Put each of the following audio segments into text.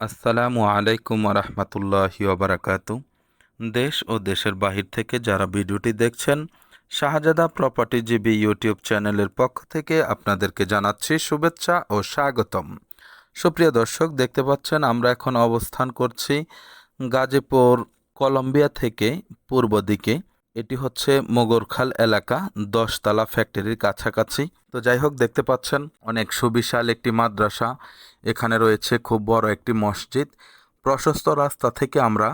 আসসালামু আলাইকুম রহমতুল্লাহি ওবরাকাতু। দেশ ও দেশের বাহির থেকে যারা ভিডিওটি দেখছেন, শাহজাদা প্রপার্টি জিবি ইউটিউব চ্যানেলের পক্ষ থেকে আপনাদেরকে জানাচ্ছি শুভেচ্ছা ও স্বাগতম। সুপ্রিয় দর্শক, দেখতে পাচ্ছেন আমরা এখন অবস্থান করছি গাজীপুর, কলম্বিয়া থেকে পূর্ব দিকে। এটি হচ্ছে মোগরখাল এলাকা, দশতলা ফ্যাক্টরির কাছাকাছি। তো যাই হোক, দেখতে পাচ্ছেন, অনেক সুবিশাল একটি মাদ্রাসা। এখানে রয়েছে খুব বড় একটি মসজিদ। প্রশস্ত রাস্তা থেকে আমরা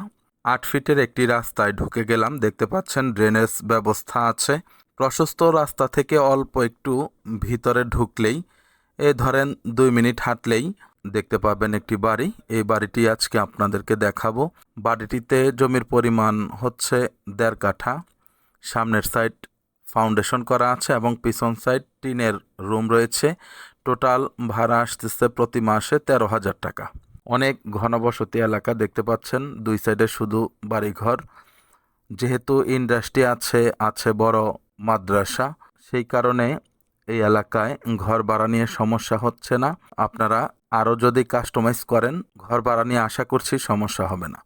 আট ফিটের একটি রাস্তায় ঢুকে গেলাম। দেখতে পাচ্ছেন, ড্রেনেজ ব্যবস্থা আছে। প্রশস্ত রাস্তা থেকে অল্প একটু ভিতরে ঢুকলেই, এ ধরেন দুই মিনিট হাঁটলেই দেখতে পাবেন একটি বাড়ি। এই বাড়িটি আজকে আপনাদেরকে দেখাবো। বাড়িটিতে জমির পরিমাণ হচ্ছে দেড় কাঠা। সামনের সাইড ফাউন্ডেশন করা আছে এবং পিছন সাইড টিনের রুম রয়েছে। টোটাল ভাড়া আসতেছে প্রতি মাসে তেরো হাজার টাকা। অনেক ঘনবসতি এলাকা দেখতে পাচ্ছেন, দুই সাইডে শুধু বাড়িঘর। যেহেতু ইন্ডাস্ট্রি আছে আছে বড় মাদ্রাসা, সেই কারণে এই এলাকায় ঘর ভাড়া নিয়ে সমস্যা হচ্ছে না। আপনারা আরও যদি কাস্টমাইজ করেন, ঘর ভাড়া নিয়ে আশা করছি সমস্যা হবে না।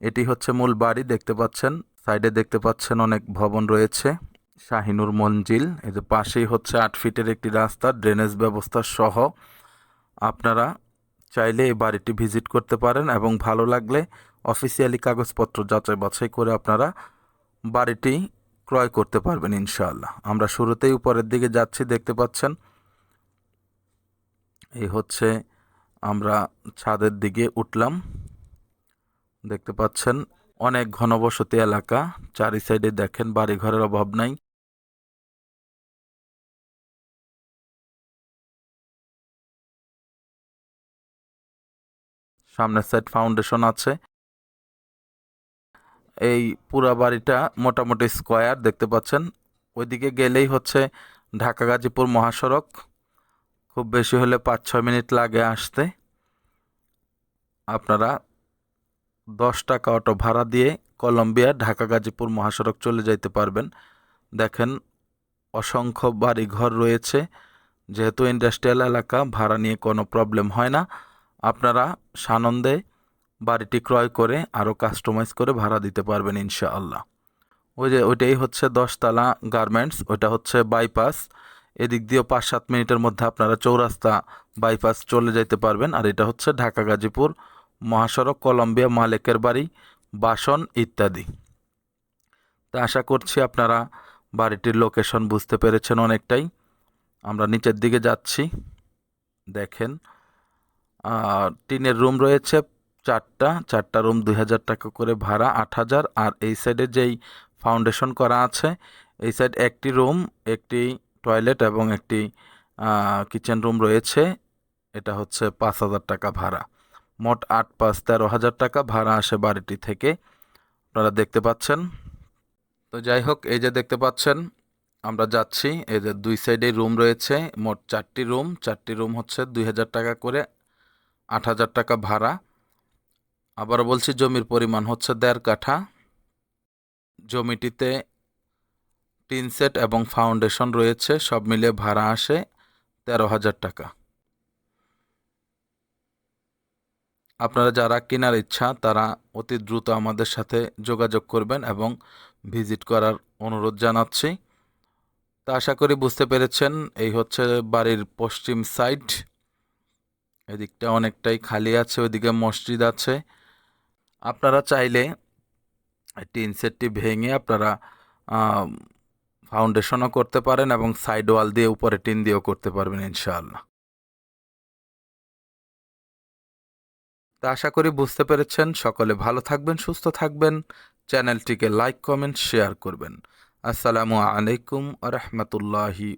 এটি হচ্ছে মূল বাড়ি, দেখতে পাচ্ছেন। সাইডে দেখতে পাচ্ছেন অনেক ভবন রয়েছে। শাহিনুর মঞ্জিল যে পাশেই হচ্ছে আট ফিটের একটি রাস্তা, ড্রেনেজ ব্যবস্থা সহ। আপনারা চাইলে এই বাড়িটি ভিজিট করতে পারেন এবং ভালো লাগলে অফিসিয়ালি কাগজপত্র যাচাই বাছাই করে আপনারা বাড়িটি ক্রয় করতে পারবেন ইনশাআল্লাহ। আমরা শুরুতেই উপরের দিকে যাচ্ছি, দেখতে পাচ্ছেন। এই হচ্ছে আমরা ছাদের দিকে উঠলাম। দেখতে পাচ্ছেন, অনেক ঘনবসতি এলাকা। চারি সাইডে দেখেন বাড়িঘরের অভাব নাই। সামনের সাইড ফাউন্ডেশন আছে। এই পুরা বাড়িটা মোটামুটি স্কোয়ার, দেখতে পাচ্ছেন। ওইদিকে গেলেই হচ্ছে ঢাকা গাজীপুর মহাসড়ক। খুব বেশি হলে পাঁচ ছয় মিনিট লাগে আসতে। আপনারা দশ টাকা অটো ভাড়া দিয়ে কলম্বিয়া, ঢাকা, গাজীপুর মহাসড়ক চলে যাইতে পারবেন। দেখেন, অসংখ্য বাড়ি ঘর রয়েছে। যেহেতু ইন্ডাস্ট্রিয়াল এলাকা, ভাড়া নিয়ে কোনো প্রবলেম হয় না। আপনারা সানন্দে বাড়িটি ক্রয় করে আরও কাস্টমাইজ করে ভাড়া দিতে পারবেন ইনশাআল্লাহ। ওই যে ওইটাই হচ্ছে দশতলা গার্মেন্টস, ওইটা হচ্ছে বাইপাস। এদিক দিয়েও পাঁচ সাত মিনিটের মধ্যে আপনারা চৌরাস্তা বাইপাস চলে যেতে পারবেন। আর এটা হচ্ছে ঢাকা, গাজীপুর মহাসড়ক, কলম্বিয়া মালিকের বাড়ি, বাসন ইত্যাদি। তা আশা করছি আপনারা বাড়িটির লোকেশন বুঝতে পেরেছেন অনেকটাই। আমরা নিচের দিকে যাচ্ছি। দেখেন টিনের রুম রয়েছে চারটা চারটা রুম দুই হাজার টাকা করে ভাড়া আট হাজার। আর এই সাইডে যেই ফাউন্ডেশন করা আছে, এই সাইড একটি রুম, একটি টয়লেট এবং একটি কিচেন রুম রয়েছে। এটা হচ্ছে পাঁচ হাজার টাকা ভাড়া। মোট আট পাঁচ তেরো হাজার টাকা ভাড়া আসে বাড়িটি থেকে। আপনারা দেখতে পাচ্ছেন। তো যাই হোক, এই যে দেখতে পাচ্ছেন, আমরা যাচ্ছি। এই যে দুই সাইডে রুম রয়েছে, মোট চারটি রুম। চারটি রুম হচ্ছে দুই হাজার টাকা করে আট হাজার টাকা ভাড়া। আবারও বলছি, জমির পরিমাণ হচ্ছে দেড় কাঠা। জমিটিতে টিন সেট এবং ফাউন্ডেশন রয়েছে, সব মিলিয়ে ভাড়া আসে তেরো হাজার টাকা। আপনারা যারা কেনার ইচ্ছা, তারা অতি দ্রুত আমাদের সাথে যোগাযোগ করবেন এবং ভিজিট করার অনুরোধ জানাচ্ছি। তা আশা করি বুঝতে পেরেছেন, এই হচ্ছে বাড়ির পশ্চিম সাইড। এদিকটা অনেকটাই খালি আছে, ওইদিকে মসজিদ আছে। আপনারা চাইলে টিন সেটটি ভেঙে আপনারা ফাউন্ডেশনও করতে পারেন এবং সাইড ওয়াল দিয়ে উপরে টিন দিয়েও করতে পারবেন ইনশাআল্লাহ। তা আশা করি বুঝতে পেরেছেন। সকলে ভালো থাকবেন, সুস্থ থাকবেন। চ্যানেলটিকে লাইক, কমেন্ট, শেয়ার করবেন। আসসালামু আলাইকুম আ রহমতুল্লাহি